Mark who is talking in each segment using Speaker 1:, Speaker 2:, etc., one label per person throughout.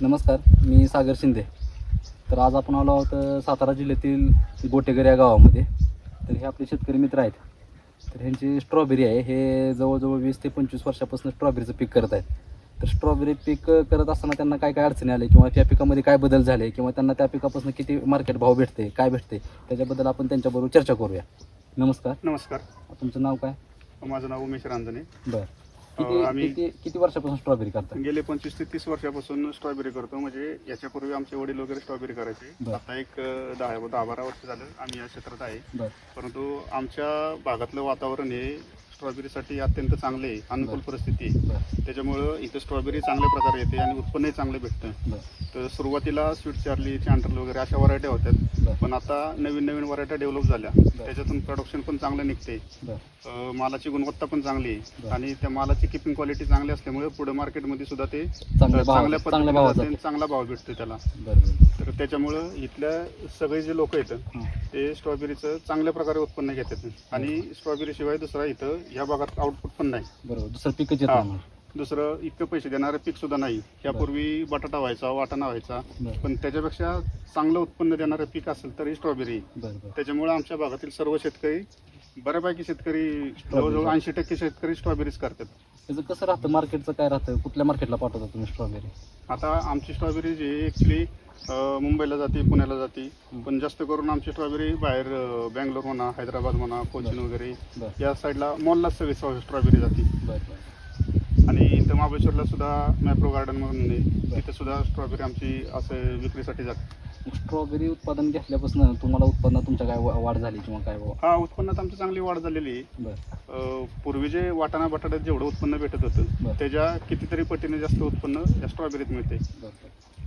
Speaker 1: नमस्कार मी सागर शिंदे. तर आज आपण आलो आहोत सातारा जिल्ह्यातील गोटेगर या गावामध्ये. तर हे आपले शेतकरी मित्र आहेत. तर ह्यांची स्ट्रॉबेरी आहे. हे जवळजवळ वीस ते पंचवीस वर्षापासून स्ट्रॉबेरीचं पीक करत आहेत. तर स्ट्रॉबेरी पीक करत असताना त्यांना काय काय अडचणी आले किंवा त्या पिकामध्ये काय बदल झाले किंवा त्यांना त्या पिकापासून किती मार्केट भाव भेटते काय भेटते त्याच्याबद्दल आपण त्यांच्याबरोबर चर्चा करूया. नमस्कार.
Speaker 2: नमस्कार.
Speaker 1: तुमचं नाव काय?
Speaker 2: माझं नाव उमेश रांजणे.
Speaker 1: बरं. किती
Speaker 2: आम्ही-
Speaker 1: किती किती वर्षापासून स्ट्रॉबेरी करता?
Speaker 2: गेले पंचवीस ते तीस वर्षापासून स्ट्रॉबेरी करतो. म्हणजे याच्यापूर्वी आमचे वडील वगैरे स्ट्रॉबेरी करायचे.
Speaker 1: बरं.
Speaker 2: आता एक अं, दहा दहा बारा वर्ष झालं आम्ही या क्षेत्रात आहे.
Speaker 1: बरं.
Speaker 2: परंतु आमच्या भागातलं वातावरण हे स्ट्रॉबेरीसाठी अत्यंत चांगले आहे अनुकूल. परिस्थिती आहे. त्याच्यामुळं इथं स्ट्रॉबेरी चांगल्या प्रकारे येते आणि उत्पन्नही चांगलं भेटतं. तर सुरुवातीला स्वीट चार्ली चॅन्टल वगैरे अशा व्हरायट्या होत्यात.
Speaker 1: बरं.
Speaker 2: पण आता नवीन नवीन व्हरायट्या डेव्हलप झाल्या. त्याच्यातून प्रोडक्शन पण चांगलं निघते मालाची गुणवत्ता पण चांगली आहे. आणि त्या मालाची किपिंग क्वालिटी चांगली असल्यामुळे पुढे मार्केटमध्ये सुद्धा ते
Speaker 1: चांगल्या
Speaker 2: पद्धतीने चांगला भाव भेटतो त्याला. तर त्याच्यामुळं इथल्या सगळे जे लोक आहेत. ते स्ट्रॉबेरीचं चांगल्या प्रकारे उत्पन्न घेतात. आणि स्ट्रॉबेरी शिवाय दुसरा इथं ह्या भागात आउटपुट पण नाही.
Speaker 1: बरोबर. दुसरं पिकच येत
Speaker 2: हा.
Speaker 1: नाही
Speaker 2: दुसरं इतकं पैसे देणारं पीक सुद्धा नाही. यापूर्वी बटाटा व्हायचा वाटाणा व्हायचा.
Speaker 1: बरं.
Speaker 2: पण त्याच्यापेक्षा चांगलं उत्पन्न देणारं पीक असेल तर ही स्ट्रॉबेरी. आहे.
Speaker 1: बरं बरं.
Speaker 2: त्याच्यामुळे आमच्या भागातील सर्व शेतकरी बऱ्यापैकी शेतकरी जवळजवळ ऐंशी टक्के शेतकरी स्ट्रॉबेरीज करतात.
Speaker 1: त्याचं कसं राहतं? मार्केटचं काय राहतं? कुठल्या मार्केटला पाठवता तुम्ही स्ट्रॉबेरी?
Speaker 2: आता आमची स्ट्रॉबेरी जी ॲक्च्युली मुंबईला जाते पुण्याला जाते. पण जास्त करून आमची स्ट्रॉबेरी बाहेर अं, बँगलोर म्हणा हैदराबाद म्हणा कोचिन वगैरे
Speaker 1: बरं.
Speaker 2: या साईडला मॉललाच सगळी स्ट्रॉबेरी जाते.
Speaker 1: बरं बरं.
Speaker 2: आणि इथं महाबळेश्वरला सुद्धा मॅप्रो गार्डन म्हणून आहे. तिथं सुद्धा स्ट्रॉबेरी आमची असं विक्रीसाठी जाते.
Speaker 1: मग स्ट्रॉबेरी उत्पादन घेतल्यापासून तुम्हाला उत्पन्नात तुमच्या काय वा- वाढ झाली किंवा काय वा-
Speaker 2: हा उत्पन्नात आमची चांगली वाढ झालेली आहे.
Speaker 1: बरं.
Speaker 2: अं, पूर्वी जे वाटाणा बटाट्यात जेवढं उत्पन्न भेटत होतं
Speaker 1: बरं.
Speaker 2: त्याच्या कितीतरी पटीने जास्त उत्पन्न या स्ट्रॉबेरीत मिळते.
Speaker 1: बरं बरं.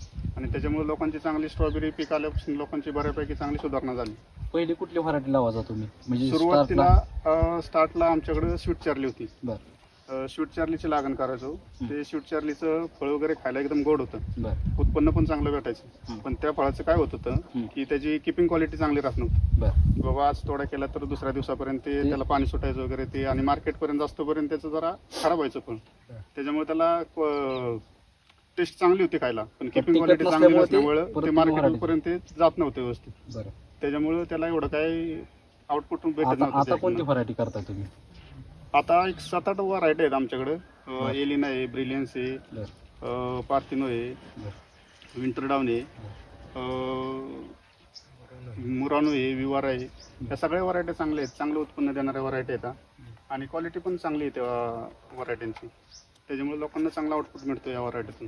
Speaker 2: आणि त्याच्यामुळे लोकांची चांगली स्ट्रॉबेरी पीक आल्यापासून लोकांची बऱ्यापैकी चांगली सुधारणा झाली.
Speaker 1: पहिली कुठली व्हरायटी लावायचा तुम्ही? म्हणजे
Speaker 2: सुरुवातीला अं, स्टार्टला आमच्याकडे स्वीट चार्ली होती.
Speaker 1: बरं.
Speaker 2: अं, स्वीट चार्लीची लागण करायचो. ते स्वीट चार्लीचं फळ वगैरे खायला एकदम गोड होतं.
Speaker 1: बरं.
Speaker 2: उत्पन्न पण चांगलं भेटायचं.
Speaker 1: हं.
Speaker 2: पण त्या फळाचं काय होत होतं. की त्याची किपिंग क्वालिटी चांगली राहत नव्हती.
Speaker 1: बरं.
Speaker 2: बाबा आज तोडा केला तर दुसऱ्या दिवसापर्यंत ते
Speaker 1: ते-
Speaker 2: त्याला पाणी सुटायचं वगैरे ते आणि मार्केटपर्यंत असतोपर्यंत त्याचं जरा खराब व्हायचं पण. त्याच्यामुळे त्याला टेस्ट चांगली होती खायला पण किपिंग क्वालिटी चांगली
Speaker 1: नसल्यामुळे ते
Speaker 2: मार्केट. पर्यंत जात नव्हते व्यवस्थित.
Speaker 1: बरं.
Speaker 2: त्याच्यामुळे त्याला एवढं काही आउटपुट भेटत
Speaker 1: आता
Speaker 2: नव्हतं.
Speaker 1: कोणती व्हरायटी करताय तुम्ही?
Speaker 2: आता एक सात आठ व्हरायटी आहेत आमच्याकडे. एलिना आहे ब्रिलियन्स आहे
Speaker 1: बरं.
Speaker 2: पार्थिनो आहे
Speaker 1: बरं.
Speaker 2: विंटर डाऊन आहे अं, मुरानो आहे विवार आहे. या सगळ्या व्हरायटी चांगल्या आहेत. चांगलं उत्पन्न देणाऱ्या व्हरायटी आहेत हा. आणि क्वालिटी पण चांगली आहे त्या व्हरायटींची त्याच्यामुळे लोकांना चांगला आउटपुट मिळतो या व्हरायटीतून